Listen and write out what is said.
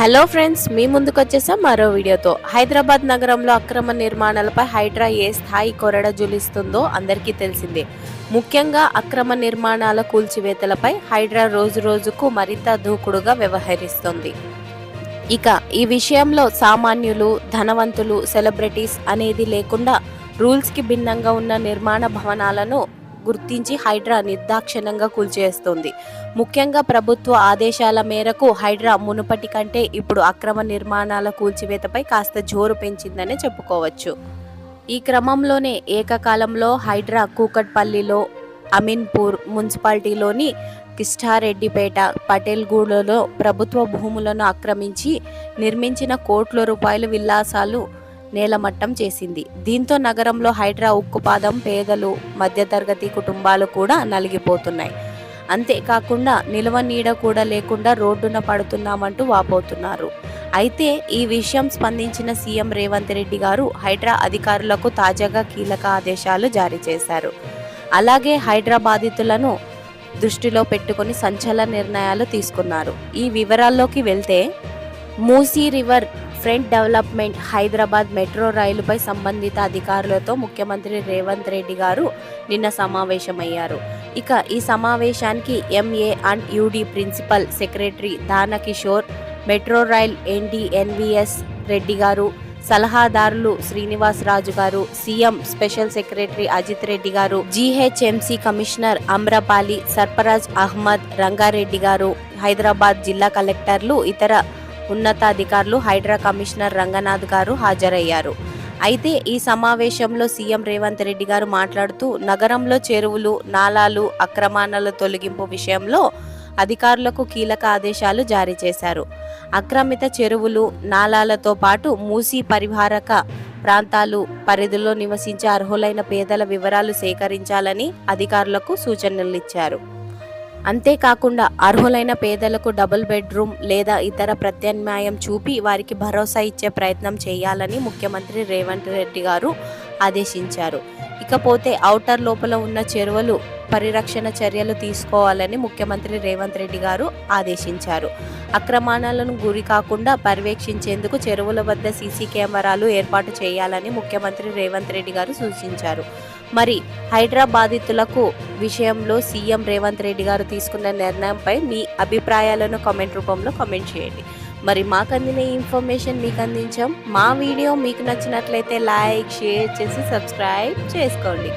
Hello friends మీ ముందుకు వచ్చేసాం మరో వీడియోతో. హైదరాబాద్ నగరంలో అక్రమ నిర్మాణాలపై హైడ్రా ఏ స్థాయి కొరడ జులిస్తుందో అందరికీ తెలిసిందే. ముఖ్యంగా అక్రమ నిర్మాణాల కూల్చివేతలపై హైడ్రా రోజు రోజుకు మరింత దూకుడుగా వ్యవహరిస్తుంది. ఇక ఈ విషయంలో సామాన్యులు ధనవంతులు సెలబ్రిటీస్ అనేది లేకుండా రూల్స్కి భిన్నంగా ఉన్న నిర్మాణ భవనాలను గుర్తించి హైడ్రా నిర్దాక్షిణ్యంగా కూల్చేస్తుంది ముఖ్యంగా ప్రభుత్వ ఆదేశాల మేరకు హైడ్రా మునుపటి కంటే ఇప్పుడు అక్రమ నిర్మాణాల కూల్చివేతపై కాస్త జోరు పెంచిందనే చెప్పుకోవచ్చు. ఈ క్రమంలోనే ఏకకాలంలో హైడ్రా కూకట్పల్లిలో అమీన్పూర్ మున్సిపాలిటీలోని కిష్టారెడ్డిపేట పటేల్గూడలో ప్రభుత్వ భూములను ఆక్రమించి నిర్మించిన కోట్ల రూపాయల విలాసాలు నేలమట్టం చేసింది. దీంతో నగరంలో హైడ్రా ఉక్కుపాదం పేదలు మధ్యతరగతి కుటుంబాలు కూడా నలిగిపోతున్నాయి. అంతేకాకుండా నిల్వ నీడ కూడా లేకుండా రోడ్డున పడుతున్నామంటూ వాపోతున్నారు. అయితే ఈ విషయం స్పందించిన సీఎం రేవంత్ రెడ్డి గారు హైడ్రా అధికారులకు తాజాగా కీలక ఆదేశాలు జారీ చేశారు. అలాగే హైడ్రా బాధితులను దృష్టిలో పెట్టుకుని సంచలన నిర్ణయాలు తీసుకున్నారు. ఈ వివరాల్లోకి వెళ్తే Musi river front development Hyderabad metro రైలుపై సంబంధిత అధికారులతో ముఖ్యమంత్రి రేవంత్ రెడ్డి గారు నిన్న సమావేశమయ్యారు. ఇక ఈ సమావేశానికి MA and UD principal secretary Danakishore metro rail ఎన్డిఎన్విఎస్ Reddy garu సలహాదారులు Srinivas Raju garu CM special secretary Ajith Reddy garu GHMC commissioner Amrapali Sarfaraz Ahmed Rangareddy garu Hyderabad జిల్లా కలెక్టర్లు ఇతర ఉన్నతాధికారులు హైడ్రా కమిషనర్ రంగనాథ్ గారు హాజరయ్యారు. అయితే ఈ సమావేశంలో సీఎం రేవంత్ రెడ్డి గారు మాట్లాడుతూ నగరంలో చెరువులు నాలాలు అక్రమాణాల తొలగింపు విషయంలో అధికారులకు కీలక ఆదేశాలు జారీ చేశారు. అక్రమిత చెరువులు నాలాలతో పాటు మూసీ పరిహారక ప్రాంతాలు పరిధిలో నివసించే అర్హులైన పేదల వివరాలు సేకరించాలని అధికారులకు సూచనలు ఇచ్చారు అంతేకాకుండా అర్హులైన పేదలకు డబుల్ బెడ్రూమ్ లేదా ఇతర ప్రత్యామ్నాయం చూపి వారికి భరోసా ఇచ్చే ప్రయత్నం చేయాలని ముఖ్యమంత్రి రేవంత్ రెడ్డి గారు ఆదేశించారు. ఇకపోతే ఔటర్ లోపల ఉన్న చెరువులు పరిరక్షణ చర్యలు తీసుకోవాలని ముఖ్యమంత్రి రేవంత్ రెడ్డి గారు ఆదేశించారు. అక్రమాణాలను గురి కాకుండా పర్యవేక్షించేందుకు చెరువుల వద్ద సీసీ కెమెరాలు ఏర్పాటు చేయాలని ముఖ్యమంత్రి రేవంత్ రెడ్డి గారు సూచించారు. మరి హైడ్రా బాధితులకు విషయంలో సీఎం రేవంత్ రెడ్డి గారు తీసుకున్న నిర్ణయంపై మీ అభిప్రాయాలను కామెంట్ రూపంలో కామెంట్ చేయండి. మరి మాకు అందిన ఇన్ఫర్మేషన్ మీకు అందించాం మా వీడియో మీకు నచ్చినట్లయితే లైక్ షేర్ చేసి సబ్స్క్రైబ్ చేసుకోండి.